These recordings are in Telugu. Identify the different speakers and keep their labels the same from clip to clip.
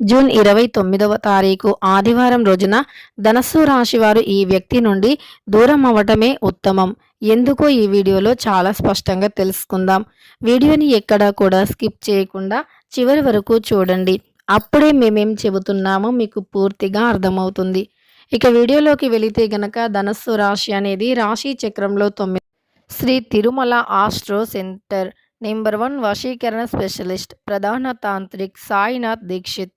Speaker 1: జూన్ ఇరవై తొమ్మిదవ తారీఖు ఆదివారం రోజున ధనస్సు రాశి వారు ఈ వ్యక్తి నుండి దూరం అవ్వటమే ఉత్తమం. ఎందుకో ఈ వీడియోలో చాలా స్పష్టంగా తెలుసుకుందాం. వీడియోని ఎక్కడా కూడా స్కిప్ చేయకుండా చివరి వరకు చూడండి. అప్పుడే మేమేం చెబుతున్నామో మీకు పూర్తిగా అర్థమవుతుంది. ఇక వీడియోలోకి వెళితే గనక ధనస్సు రాశి అనేది రాశి చక్రంలో తొమ్మిది. Shri Tirumala astro centre. Number one వశీకరణ స్పెషలిస్ట్. ప్రధాన తాంత్రిక్ సాయినాథ్ దీక్షిత్.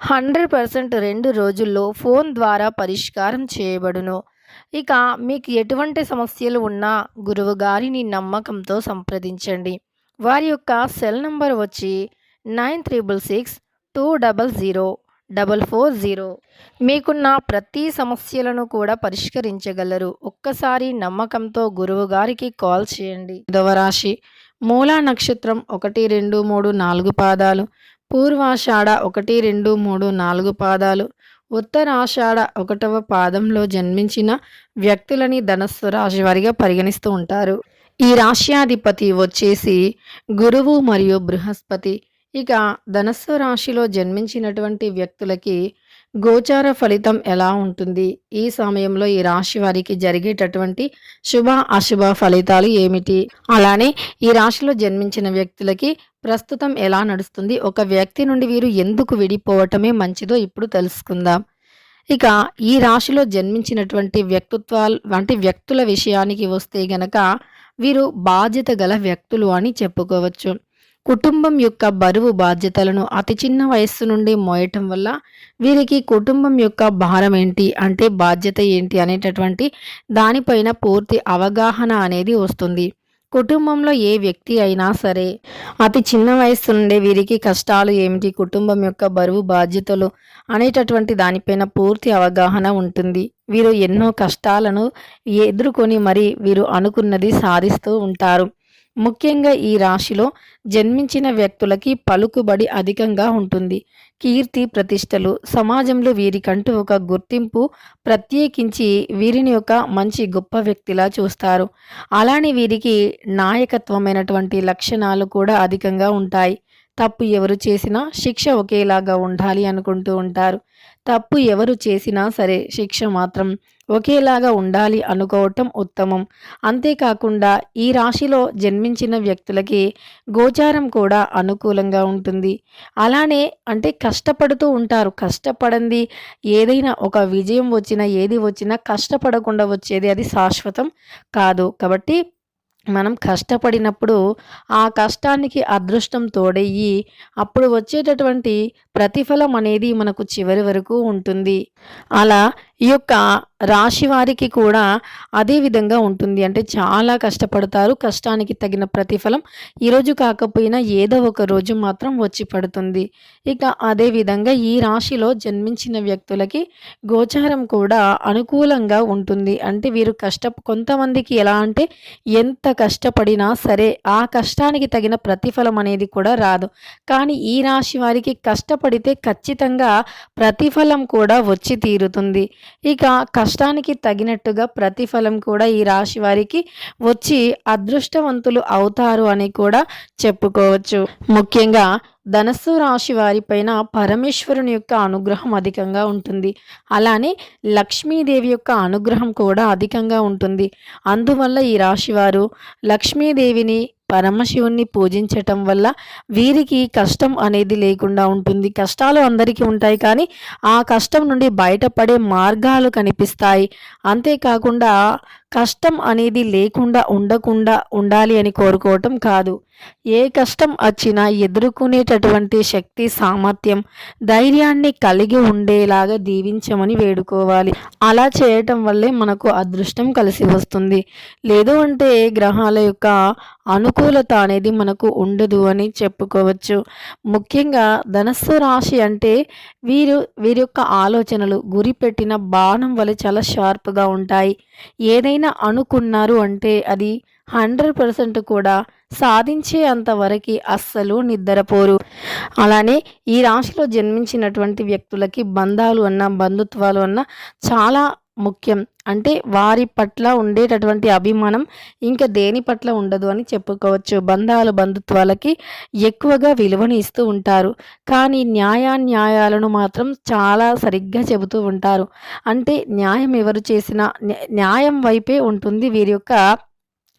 Speaker 1: హండ్రెడ్ పర్సెంట్ రెండు రోజుల్లో ఫోన్ ద్వారా పరిష్కారం చేయబడును. ఇక మీకు ఎటువంటి సమస్యలు ఉన్నా గురువు గారిని నమ్మకంతో సంప్రదించండి. వారి యొక్క సెల్ నంబర్ వచ్చి nine triple six two double zero double four zero. మీకున్న ప్రతి సమస్యలను కూడా పరిష్కరించగలరు. ఒక్కసారి నమ్మకంతో గురువు గారికి కాల్ చేయండి. రాశి. మూలా నక్షత్రం ఒకటి రెండు మూడు నాలుగు పాదాలు. పూర్వాషాఢ ఒకటి రెండు మూడు నాలుగు పాదాలు. ఉత్తరాషాఢ ఒకటవ పాదంలో జన్మించిన వ్యక్తులని ధనస్సు రాశి వారిగా పరిగణిస్తూ ఉంటారు. ఈ రాశ్యాధిపతి వచ్చేసి గురువు మరియు బృహస్పతి. ఇక ధనస్సు రాశిలో జన్మించినటువంటి వ్యక్తులకి గోచార ఫలితం ఎలా ఉంటుంది? ఈ సమయంలో ఈ రాశి వారికి జరిగేటటువంటి శుభ అశుభ ఫలితాలు ఏమిటి? అలానే ఈ రాశిలో జన్మించిన వ్యక్తులకి ప్రస్తుతం ఎలా నడుస్తుంది? ఒక వ్యక్తి నుండి వీరు ఎందుకు విడిపోవటమే మంచిదో ఇప్పుడు తెలుసుకుందాం. ఇక ఈ రాశిలో జన్మించినటువంటి వ్యక్తిత్వాలు వంటి వ్యక్తుల విషయానికి వస్తే గనక వీరు బాధ్యత గల వ్యక్తులు అని చెప్పుకోవచ్చు. కుటుంబం యొక్క బరువు బాధ్యతలను అతి చిన్న వయస్సు నుండి మోయటం వల్ల వీరికి కుటుంబం యొక్క భారం ఏంటి అంటే బాధ్యత ఏంటి అనేటటువంటి దానిపైన పూర్తి అవగాహన అనేది వస్తుంది. కుటుంబంలో ఏ వ్యక్తి అయినా సరే అతి చిన్న వయస్సు నుండే వీరికి కష్టాలు ఏమిటి కుటుంబం యొక్క బరువు బాధ్యతలు అనేటటువంటి దానిపైన పూర్తి అవగాహన ఉంటుంది. వీరు ఎన్నో కష్టాలను ఎదుర్కొని మరి వీరు అనుకున్నది సాధిస్తూ ఉంటారు. ముఖ్యంగా ఈ రాశిలో జన్మించిన వ్యక్తులకి పలుకుబడి అధికంగా ఉంటుంది. కీర్తి ప్రతిష్టలు సమాజంలో వీరికంటూ ఒక గుర్తింపు ప్రత్యేకించి వీరిని ఒక మంచి గొప్ప వ్యక్తిలా చూస్తారు. అలానే వీరికి నాయకత్వమైనటువంటి లక్షణాలు కూడా అధికంగా ఉంటాయి. తప్పు ఎవరు చేసినా శిక్ష ఒకేలాగా ఉండాలి అనుకుంటూ ఉంటారు. తప్పు ఎవరు చేసినా సరే శిక్ష మాత్రం ఒకేలాగా ఉండాలి అనుకోవటం ఉత్తమం. అంతేకాకుండా ఈ రాశిలో జన్మించిన వ్యక్తులకి గోచారం కూడా అనుకూలంగా ఉంటుంది. అలానే అంటే కష్టపడుతూ ఉంటారు. కష్టపడంది ఏదైనా ఒక విజయం వచ్చినా ఏది వచ్చినా కష్టపడకుండా వచ్చేది అది శాశ్వతం కాదు. కాబట్టి మనం కష్టపడినప్పుడు ఆ కష్టానికి అదృష్టం తోడయ్యి అప్పుడు వచ్చేటటువంటి ప్రతిఫలం అనేది మనకు చివరి వరకు ఉంటుంది. అలా ఈ యొక్క రాశి వారికి కూడా అదే విధంగా ఉంటుంది. అంటే చాలా కష్టపడతారు. కష్టానికి తగిన ప్రతిఫలం ఈరోజు కాకపోయినా ఏదో ఒక రోజు మాత్రం వచ్చి పడుతుంది. ఇక అదే విధంగా ఈ రాశిలో జన్మించిన వ్యక్తులకి గోచారం కూడా అనుకూలంగా ఉంటుంది. అంటే వీరు కష్ట కొంతమందికి ఎలా అంటే ఎంత కష్టపడినా సరే ఆ కష్టానికి తగిన ప్రతిఫలం అనేది కూడా రాదు. కానీ ఈ రాశి వారికి కష్టపడితే ఖచ్చితంగా ప్రతిఫలం కూడా వచ్చి తీరుతుంది. ఇక కష్టానికి తగినట్టుగా ప్రతిఫలం కూడా ఈ రాశి వారికి వచ్చి అదృష్టవంతులు అవుతారు అని కూడా చెప్పుకోవచ్చు. ముఖ్యంగా ధనస్సు రాశి వారిపైన పరమేశ్వరుని యొక్క అనుగ్రహం అధికంగా ఉంటుంది. అలానే లక్ష్మీదేవి యొక్క అనుగ్రహం కూడా అధికంగా ఉంటుంది. అందువల్ల ఈ రాశివారు లక్ష్మీదేవిని పరమశివుణ్ణి పూజించటం వల్ల వీరికి కష్టం అనేది లేకుండా ఉంటుంది. కష్టాలు అందరికీ ఉంటాయి కానీ ఆ కష్టం నుండి బయటపడే మార్గాలు కనిపిస్తాయి. అంతేకాకుండా కష్టం అనేది లేకుండా ఉండకుండా ఉండాలి అని కోరుకోవటం కాదు. ఏ కష్టం వచ్చినా ఎదుర్కొనేటటువంటి శక్తి సామర్థ్యం ధైర్యాన్ని కలిగి ఉండేలాగా దీవించమని వేడుకోవాలి. అలా చేయటం వల్లే మనకు అదృష్టం కలిసి వస్తుంది. లేదు అంటే గ్రహాల యొక్క అనుకూలత అనేది మనకు ఉండదు అని చెప్పుకోవచ్చు. ముఖ్యంగా ధనస్సు రాశి అంటే వీరు వీరి యొక్క ఆలోచనలు గురి పెట్టిన బాణం వల్ల చాలా షార్ప్గా ఉంటాయి. ఏదైనా అనుకున్నారు అంటే అది హండ్రెడ్ పర్సెంట్ కూడా సాధించే వరకు అస్సలు నిద్రపోరు అలానే ఈ రాశిలో జన్మించినటువంటి వ్యక్తులకి బంధాలు అన్న బంధుత్వాలు అన్న చాలా ముఖ్యం. అంటే వారి పట్ల ఉండేటటువంటి అభిమానం ఇంకా దేని పట్ల ఉండదు అని చెప్పుకోవచ్చు. బంధాలు బంధుత్వాలకి ఎక్కువగా విలువని ఇస్తూ ఉంటారు. కానీ న్యాయాన్యాయాలను మాత్రం చాలా సరిగ్గా చెబుతూ ఉంటారు. అంటే న్యాయం ఎవరు చేసినా న్యాయం వైపే ఉంటుంది వీరి యొక్క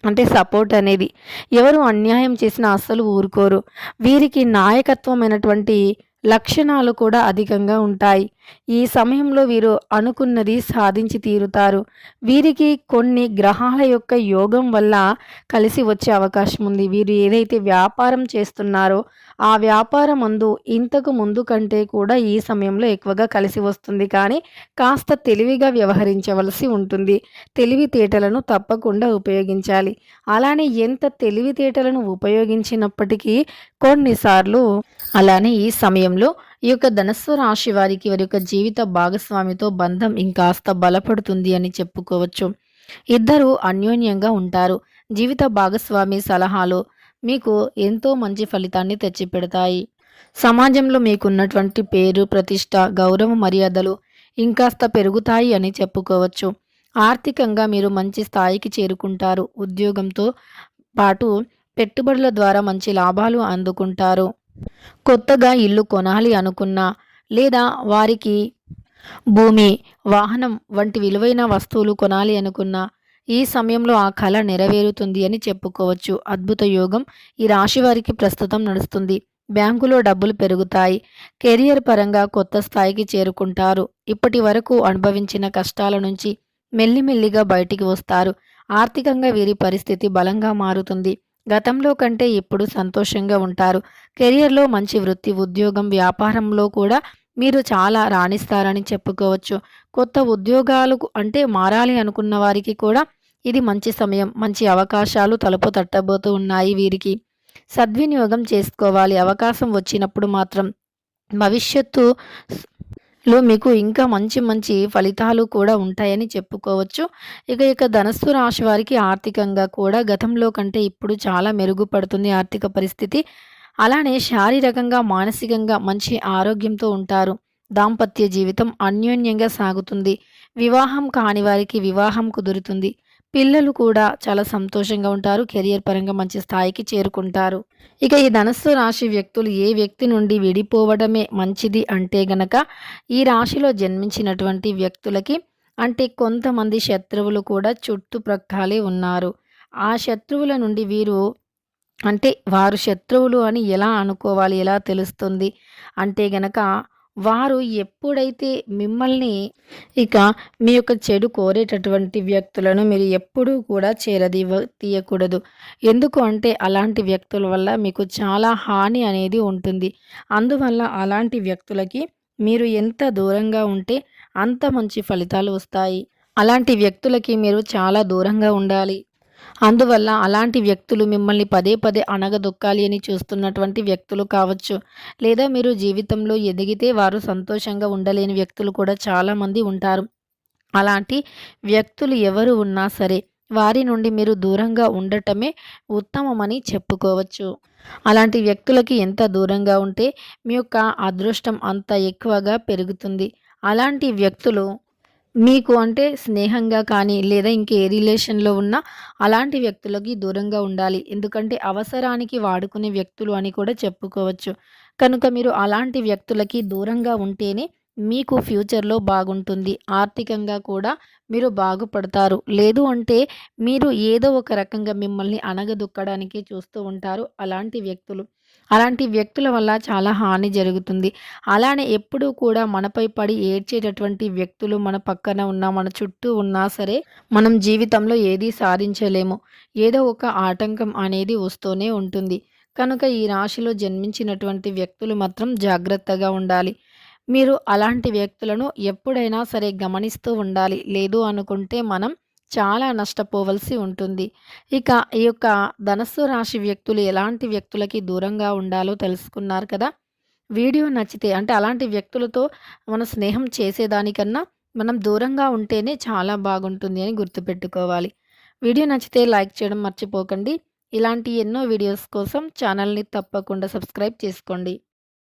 Speaker 1: అంటే సపోర్ట్ అనేది. ఎవరు అన్యాయం చేసినా అస్సలు ఊరుకోరు. వీరికి నాయకత్వమైనటువంటి లక్షణాలు కూడా అధికంగా ఉంటాయి. ఈ సమయంలో వీరు అనుకున్నది సాధించి తీరుతారు. వీరికి కొన్ని గ్రహాల యొక్క యోగం వల్ల కలిసి వచ్చే అవకాశం ఉంది. వీరు ఏదైతే వ్యాపారం చేస్తున్నారో ఆ వ్యాపారం అందు ఇంతకు ముందు కంటే కూడా ఈ సమయంలో ఎక్కువగా కలిసి వస్తుంది. కానీ కాస్త తెలివిగా వ్యవహరించవలసి ఉంటుంది. తెలివితేటలను తప్పకుండా ఉపయోగించాలి. అలానే ఎంత తెలివితేటలను ఉపయోగించినప్పటికీ కొన్నిసార్లు అలానే ఈ సమయం సమయంలో ఈ యొక్క ధనస్సు రాశి వారికి వారి యొక్క జీవిత భాగస్వామితో బంధం ఇంకాస్త బలపడుతుంది అని చెప్పుకోవచ్చు. ఇద్దరు అన్యోన్యంగా ఉంటారు. జీవిత భాగస్వామి సలహాలు మీకు ఎంతో మంచి ఫలితాన్ని తెచ్చిపెడతాయి. సమాజంలో మీకున్నటువంటి పేరు ప్రతిష్ట గౌరవ మర్యాదలు ఇంకాస్త పెరుగుతాయి అని చెప్పుకోవచ్చు. ఆర్థికంగా మీరు మంచి స్థాయికి చేరుకుంటారు. ఉద్యోగంతో పాటు పెట్టుబడుల ద్వారా మంచి లాభాలు అందుకుంటారు. కొత్తగా ఇల్లు కొనాలి అనుకున్నా లేదా వారికి భూమి వాహనం వంటి విలువైన వస్తువులు కొనాలి అనుకున్నా ఈ సమయంలో ఆ కళ నెరవేరుతుంది అని చెప్పుకోవచ్చు. అద్భుత యోగం ఈ రాశి వారికి ప్రస్తుతం నడుస్తుంది. బ్యాంకులో డబ్బులు పెరుగుతాయి. కెరియర్ పరంగా కొత్త స్థాయికి చేరుకుంటారు. ఇప్పటి వరకు అనుభవించిన కష్టాల నుంచి మెల్లిమెల్లిగా బయటికి వస్తారు. ఆర్థికంగా వీరి పరిస్థితి బలంగా మారుతుంది. గతంలో కంటే ఇప్పుడు సంతోషంగా ఉంటారు. కెరియర్లో మంచి వృత్తి ఉద్యోగం వ్యాపారంలో కూడా మీరు చాలా రాణిస్తారని చెప్పుకోవచ్చు. కొత్త ఉద్యోగాలకు అంటే మారాలి అనుకున్న వారికి కూడా ఇది మంచి సమయం మంచి అవకాశాలు తలుపు తట్టబోతూ ఉన్నాయి వీరికి. సద్వినియోగం చేసుకోవాలి. అవకాశం వచ్చినప్పుడు మాత్రం భవిష్యత్తు లో మీకు ఇంకా మంచి మంచి ఫలితాలు కూడా ఉంటాయని చెప్పుకోవచ్చు. ఇక ఇక ధనస్సు రాశి వారికి ఆర్థికంగా కూడా గతంలో కంటే ఇప్పుడు చాలా మెరుగుపడుతుంది ఆర్థిక పరిస్థితి. అలానే శారీరకంగా మానసికంగా మంచి ఆరోగ్యంతో ఉంటారు. దాంపత్య జీవితం అన్యోన్యంగా సాగుతుంది. వివాహం కాని వారికి వివాహం కుదురుతుంది. పిల్లలు కూడా చాలా సంతోషంగా ఉంటారు కెరియర్ పరంగా మంచి స్థాయికి చేరుకుంటారు. ఇక ఈ ధనస్సు రాశి వ్యక్తులు ఏ వ్యక్తి నుండి విడిపోవడమే మంచిది అంటే గనక ఈ రాశిలో జన్మించినటువంటి వ్యక్తులకి అంటే కొంతమంది శత్రువులు కూడా చుట్టుప్రక్కలే ఉన్నారు. ఆ శత్రువుల నుండి వీరు అంటే వారు శత్రువులు అని ఎలా అనుకోవాలి ఎలా తెలుస్తుంది? అంటే గనక వారు ఎప్పుడైతే మిమ్మల్ని ఇక మీ యొక్క చెడు కోరేటటువంటి వ్యక్తులను మీరు ఎప్పుడూ కూడా చేరది తీయకూడదు. ఎందుకు అంటే అలాంటి వ్యక్తుల వల్ల మీకు చాలా హాని అనేది ఉంటుంది. అందువల్ల అలాంటి వ్యక్తులకి మీరు ఎంత దూరంగా ఉంటే అంత మంచి ఫలితాలు వస్తాయి. అలాంటి వ్యక్తులకి మీరు చాలా దూరంగా ఉండాలి. అందువల్ల అలాంటి వ్యక్తులు మిమ్మల్ని పదే పదే అనగదొక్కాలి అని చూస్తున్నటువంటి వ్యక్తులు కావచ్చు. లేదా మీరు జీవితంలో ఎదిగితే వారు సంతోషంగా ఉండలేని వ్యక్తులు కూడా చాలామంది ఉంటారు. అలాంటి వ్యక్తులు ఎవరు ఉన్నా సరే వారి నుండి మీరు దూరంగా ఉండటమే ఉత్తమమని చెప్పుకోవచ్చు. అలాంటి వ్యక్తులకి ఎంత దూరంగా ఉంటే మీ యొక్క అదృష్టం అంత ఎక్కువగా పెరుగుతుంది. అలాంటి వ్యక్తులు మీకు అంటే స్నేహంగా కానీ లేదా ఇంకే రిలేషన్లో ఉన్న అలాంటి వ్యక్తులకి దూరంగా ఉండాలి. ఎందుకంటే అవసరానికి వాడుకునే వ్యక్తులు అని కూడా చెప్పుకోవచ్చు. కనుక మీరు అలాంటి వ్యక్తులకి దూరంగా ఉంటేనే మీకు ఫ్యూచర్లో బాగుంటుంది. ఆర్థికంగా కూడా మీరు బాగుపడతారు. లేదు అంటే మీరు ఏదో ఒక రకంగా మిమ్మల్ని అనగదొక్కడానికి చూస్తూ ఉంటారు అలాంటి వ్యక్తులు. అలాంటి వ్యక్తుల వల్ల చాలా హాని జరుగుతుంది. అలానే ఎప్పుడూ కూడా మనపై పడి ఏడ్చేటటువంటి వ్యక్తులు మన పక్కన ఉన్నా మన చుట్టూ ఉన్నా సరే మనం జీవితంలో ఏదీ సాధించలేము. ఏదో ఒక ఆటంకం అనేది వస్తూనే ఉంటుంది. కనుక ఈ రాశిలో జన్మించినటువంటి వ్యక్తులు మాత్రం జాగ్రత్తగా ఉండాలి. మీరు అలాంటి వ్యక్తులను ఎప్పుడైనా సరే గమనిస్తూ ఉండాలి. లేదు అనుకుంటే మనం చాలా నష్టపోవలసి ఉంటుంది. ఇక ఈ యొక్క ధనస్సు రాశి వ్యక్తులు ఎలాంటి వ్యక్తులకి దూరంగా ఉండాలో తెలుసుకున్నారు కదా? వీడియో నచ్చితే అంటే అలాంటి వ్యక్తులతో మన స్నేహం చేసేదానికన్నా మనం దూరంగా ఉంటేనే చాలా బాగుంటుంది అని గుర్తుపెట్టుకోవాలి. వీడియో నచ్చితే లైక్ చేయడం మర్చిపోకండి. ఇలాంటి ఎన్నో వీడియోస్ కోసం ఛానల్ని తప్పకుండా సబ్స్క్రైబ్ చేసుకోండి.